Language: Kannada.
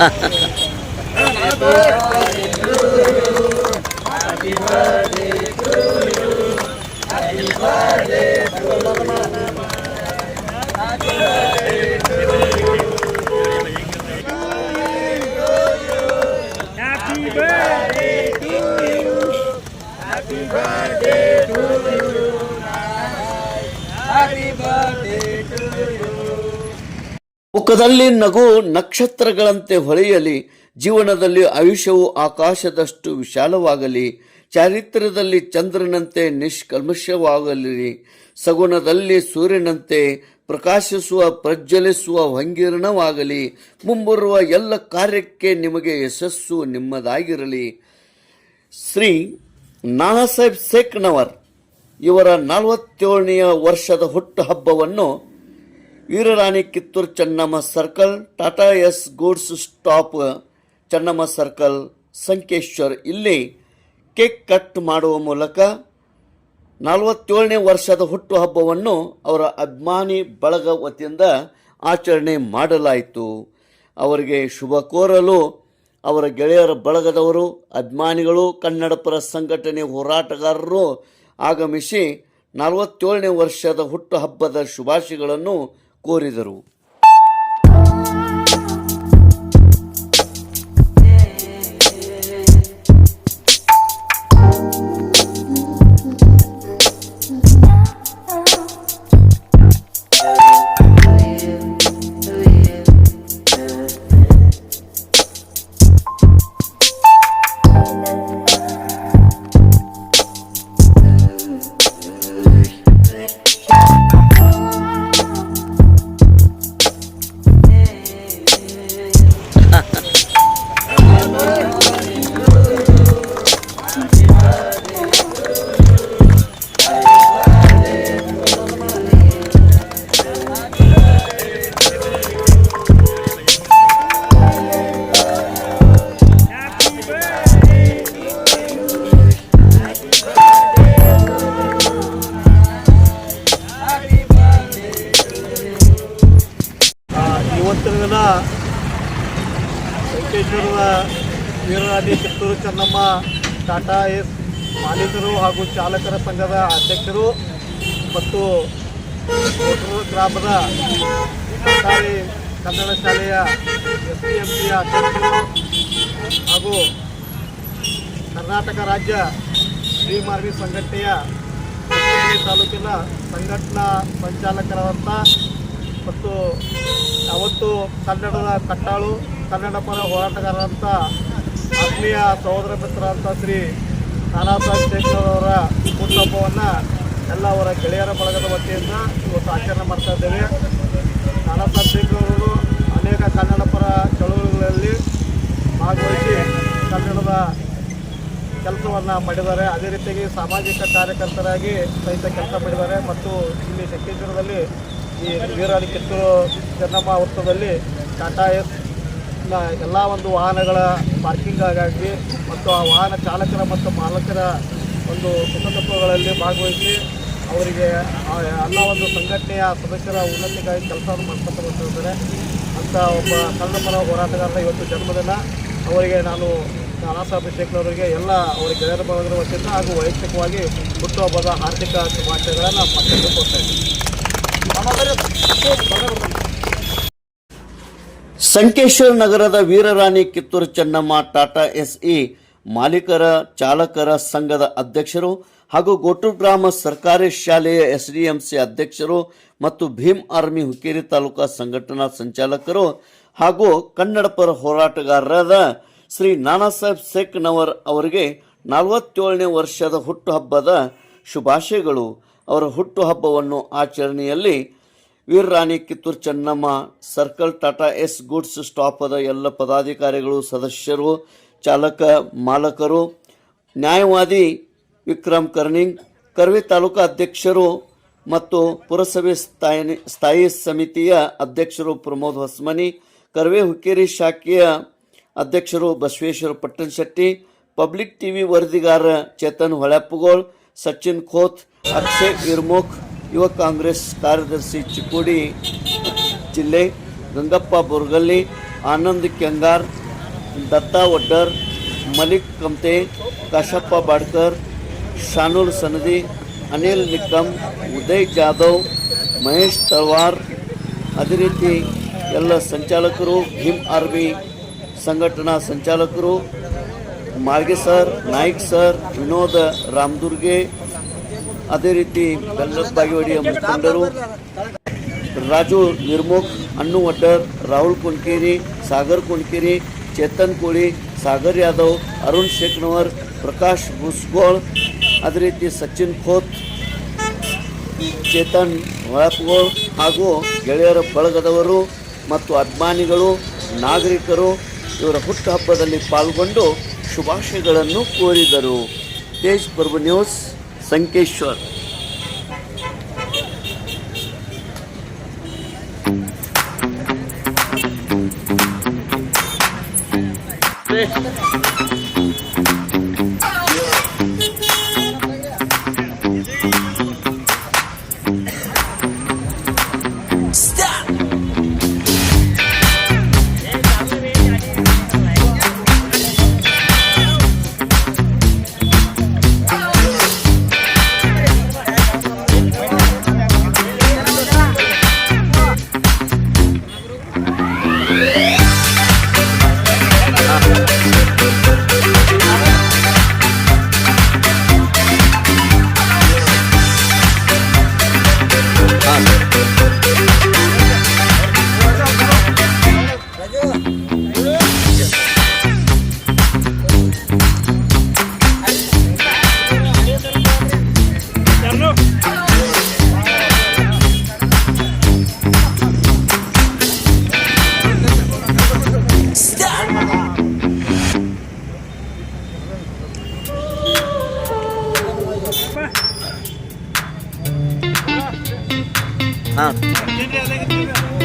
哈哈！ಮುಖದಲ್ಲಿ ನಗು ನಕ್ಷತ್ರಗಳಂತೆ ಹೊಳೆಯಲಿ, ಜೀವನದಲ್ಲಿ ಆಯುಷ್ಯವು ಆಕಾಶದಷ್ಟು ವಿಶಾಲವಾಗಲಿ, ಚಾರಿತ್ರ್ಯದಲ್ಲಿ ಚಂದ್ರನಂತೆ ನಿಷ್ಕಲ್ಮಶವಾಗಲಿ, ಸಗುಣದಲ್ಲಿ ಸೂರ್ಯನಂತೆ ಪ್ರಕಾಶಿಸುವ, ಪ್ರಜ್ವಲಿಸುವ ವಂಗೀರ್ಣವಾಗಲಿ ಮುಂಬರುವ ಎಲ್ಲ ಕಾರ್ಯಕ್ಕೆ ನಿಮಗೆ ಯಶಸ್ಸು ನಿಮ್ಮದಾಗಿರಲಿ. ಶ್ರೀ ನಾನಾ ಸಾಹೇಬ್ ಸೇಕ್ನವರ್ ಇವರ ನಲವತ್ತೇಳನೆಯ ವರ್ಷದ ಹುಟ್ಟುಹಬ್ಬವನ್ನು ವೀರರಾಣಿ Kittur Chennamma circle, Tata Ace goods stop Chennamma circle, Sankeshwar ಇಲ್ಲಿ ಕೇಕ್ ಕಟ್ ಮಾಡುವ ಮೂಲಕ ನಲವತ್ತೇಳನೇ ವರ್ಷದ ಹುಟ್ಟುಹಬ್ಬವನ್ನು ಅವರ ಅಭಿಮಾನಿ ಬಳಗ ವತಿಯಿಂದ ಆಚರಣೆ ಮಾಡಲಾಯಿತು. ಅವರಿಗೆ ಶುಭ ಕೋರಲು ಅವರ ಗೆಳೆಯರ ಬಳಗದವರು, ಅಭಿಮಾನಿಗಳು, ಕನ್ನಡಪರ ಸಂಘಟನೆ ಹೋರಾಟಗಾರರು ಆಗಮಿಸಿ ನಲವತ್ತೇಳನೇ ವರ್ಷದ ಹುಟ್ಟುಹಬ್ಬದ ಶುಭಾಶಯಗಳನ್ನು ಕೋರಿದರು. ಆ, ಇವತ್ತಿನ ದಿನ ವೆಂಕಟೇಶ್ವರದ ವೀರರಾಣಿ ಕಿತ್ತೂರು ಚೆನ್ನಮ್ಮ ಟಾಟಾ ಎಸ್ ಮಾಲೀಕರು ಹಾಗೂ ಚಾಲಕರ ಸಂಘದ ಅಧ್ಯಕ್ಷರು ಮತ್ತು ಗ್ರಾಮದ ಸರ್ಕಾರಿ ಕನ್ನಡ ಶಾಲೆಯ ಎಸ್ ಡಿ ಎಂ ಸಿ ಅಧ್ಯಕ್ಷರು ಹಾಗೂ ಕರ್ನಾಟಕ ರಾಜ್ಯ ಶ್ರೀಮಾರ್ಗಿ ಸಂಘಟನೆಯ ಹೊಸಪೇಟೆ ತಾಲೂಕಿನ ಸಂಘಟನಾ ಸಂಚಾಲಕರಾದಂಥ ಮತ್ತು ಅವತ್ತು ಕನ್ನಡದ ಕಟ್ಟಾಳು ಕನ್ನಡ ಪರ ಹೋರಾಟಗಾರರಂತ ಆತ್ಮೀಯ ಸಹೋದರ ಮಿತ್ರ ಅಂತ ಶ್ರೀ ನಾನಾ ಸಾಹೇಬ್ ಶೇಖರವರ ಹುಟ್ಟುಹಬ್ಬವನ್ನು ಎಲ್ಲ ಅವರ ಗೆಳೆಯರ ಬಳಗದ ವತಿಯಿಂದ ಇವತ್ತು ಆಚರಣೆ ಮಾಡ್ತಾ ಇದ್ದೇವೆ. ನಾನಾ ಸಾಹೇಬ್ ಶೇಖರವರು ಅನೇಕ ಕನ್ನಡ ಪರ ಚಳುವಳಿಗಳಲ್ಲಿ ಭಾಗವಹಿಸಿ ಕನ್ನಡದ ಕೆಲಸವನ್ನು ಮಾಡಿದ್ದಾರೆ. ಅದೇ ರೀತಿಯಾಗಿ ಸಾಮಾಜಿಕ ಕಾರ್ಯಕರ್ತರಾಗಿ ಸಹಿತ ಕೆಲಸ ಮಾಡಿದ್ದಾರೆ. ಮತ್ತು ಇಲ್ಲಿ ಶಕ್ತೇಶ್ವರದಲ್ಲಿ ಈ ವೀರಾಣಿ ಕಿತ್ತೂರು ಚೆನ್ನಮ್ಮ ವೃತ್ತದಲ್ಲಿ ಟಾಟಾ ಎಸ್ ಎಲ್ಲ ಒಂದು ವಾಹನಗಳ ಪಾರ್ಕಿಂಗ್ ಆಗಾಗಿ ಮತ್ತು ಆ ವಾಹನ ಚಾಲಕರ ಮತ್ತು ಮಾಲಕರ ಒಂದು ಸುಖದುಃಖಗಳಲ್ಲಿ ಭಾಗವಹಿಸಿ ಅವರಿಗೆ ಎಲ್ಲ ಒಂದು ಸಂಘಟನೆಯ ಸದಸ್ಯರ ಉನ್ನತಿಗಾಗಿ ಕೆಲಸವನ್ನು ಮಾಡ್ಕೊತ ಅಂತ ಒಬ್ಬ ಕನ್ನಡಪರ ಹೋರಾಟಗಾರರ ಇವತ್ತು ಜನ್ಮದಿನ. ಅವರಿಗೆ ನಾನು ನಾನಾ ಸಾಹೇಬ್ ಶೇಖರವರಿಗೆ ಎಲ್ಲ ಅವರ ಗೆಳೆಯರ ವತಿಯಿಂದ ಹಾಗೂ ವೈಯಕ್ತಿಕವಾಗಿ ಹುಟ್ಟುಹಬ್ಬದ ಆರ್ಥಿಕ ಶುಭಾಶಯಗಳನ್ನು ಮತ್ತೆ ಕೊಡ್ತಾ ಇದ್ದೀನಿ. ಸಂಕೇಶ್ವರ ನಗರದ ವೀರರಾಣಿ ಕಿತ್ತೂರು ಚೆನ್ನಮ್ಮ ಟಾಟಾ ಎಸ್ಇ ಮಾಲೀಕರ ಚಾಲಕರ ಸಂಘದ ಅಧ್ಯಕ್ಷರು ಹಾಗೂ ಗೋಟೂರು ಗ್ರಾಮ ಸರ್ಕಾರಿ ಶಾಲೆಯ ಎಸ್ಡಿಎಂಸಿ ಅಧ್ಯಕ್ಷರು ಮತ್ತು ಭೀಮ್ ಆರ್ಮಿ ಹುಕ್ಕೇರಿ ತಾಲೂಕಾ ಸಂಘಟನಾ ಸಂಚಾಲಕರು ಹಾಗೂ ಕನ್ನಡ ಪರ ಹೋರಾಟಗಾರರಾದ ಶ್ರೀ ನಾನಾ ಸಾಹೇಬ್ ಸೇಖ್ನವರ್ ಅವರಿಗೆ ನಲವತ್ತೇಳನೇ ವರ್ಷದ ಹುಟ್ಟುಹಬ್ಬದ ಶುಭಾಶಯಗಳು. ಅವರ ಹುಟ್ಟುಹಬ್ಬವನ್ನು ಆಚರಣೆಯಲ್ಲಿ ವೀರರಾಣಿ Kittur Chennamma, circle Tata Ace goods ಸ್ಟಾಪದ ಎಲ್ಲ ಪದಾಧಿಕಾರಿಗಳು, ಸದಸ್ಯರು, ಚಾಲಕ, ಮಾಲಕರು, ನ್ಯಾಯವಾದಿ ವಿಕ್ರಮ್ ಕರ್ನಿಂಗ್, ಕರ್ವಿ ತಾಲೂಕಾ ಅಧ್ಯಕ್ಷರು ಮತ್ತು ಪುರಸಭೆ ಸ್ಥಾಯಿ ಸ್ಥಾಯಿ ಸಮಿತಿಯ ಅಧ್ಯಕ್ಷರು ಪ್ರಮೋದ್ ಹೊಸ್ಮನಿ, ಕರ್ವೆ ಹುಕ್ಕೇರಿ ಶಾಖೆಯ ಅಧ್ಯಕ್ಷರು ಬಸವೇಶ್ವರ ಪಟ್ಟಣಶೆಟ್ಟಿ, ಪಬ್ಲಿಕ್ ಟಿವಿ ವರದಿಗಾರ ಚೇತನ್ ಹೊಳೆಪ್ಪಗೋಳ್, ಸಚಿನ್ ಖೋತ್, ಅಕ್ಷಯ್ ಇರ್ಮುಖ್ ಯುವ ಕಾಂಗ್ರೆಸ್ ಕಾರ್ಯದರ್ಶಿ ಚಿಕ್ಕೋಡಿ ಜಿಲ್ಲೆ ಗಂಗಪ್ಪ ಬುರ್ಗಲ್ಲಿ ಆನಂದ್ ಕೆಂಗಾರ್, ದತ್ತಾ ಒಡ್ಡರ್, ಮಲಿಕ್ ಕಮ್ತೆ ಕಾಶಪ್ಪ ಬಾಡ್ಕರ್ ಶಾನೂಲ್ ಸನದಿ, ಅನಿಲ್ ನಿಕ್ಕಮ್ ಉದಯ್ ಜಾಧವ್, ಮಹೇಶ್ ತಲ್ವಾರ್ ಅದೇ ರೀತಿ ಎಲ್ಲ ಸಂಚಾಲಕರು, ಭೀಮ್ ಆರ್ಮಿ ಸಂಘಟನಾ ಸಂಚಾಲಕರು ಮಾರ್ಗೆ ಸರ್, ನಾಯಕ್ ಸರ್, ವಿನೋದ ರಾಮದುರ್ಗೆ ಅದೇ ರೀತಿ ಬೆಲ್ಲದ ಬಾಗೇವಾಡಿಯ ಮುಖಂಡರು ರಾಜು ನಿರ್ಮುಖ್, ಅನ್ನು ವಡ್ಡರ್ ರಾಹುಲ್ ಕುಣ್ಕೇರಿ ಸಾಗರ್ ಕುಣ್ಕೇರಿ ಚೇತನ್ ಕೋಳಿ, ಸಾಗರ್ ಯಾದವ್, ಅರುಣ್ ಶೇಖ್ನವರ್, ಪ್ರಕಾಶ್ ಭುಸ್ಗೋಳ್, ಅದೇ ರೀತಿ ಸಚಿನ್ ಖೋತ್, ಚೇತನ್ ಹೊಳಪ್ಗೋಳ್ ಹಾಗೂ ಗೆಳೆಯರ ಬಳಗದವರು ಮತ್ತು ಅಭಿಮಾನಿಗಳು, ನಾಗರಿಕರು ಇವರ ಹುಟ್ಟುಹಬ್ಬದಲ್ಲಿ ಪಾಲ್ಗೊಂಡು ಶುಭಾಶಯಗಳನ್ನು ಕೋರಿದರು. ತೇಜ್ ಪ್ರಭು ನ್ಯೂಸ್. ಸಂಕೇಶ್ವರ್ 啊。今天那个。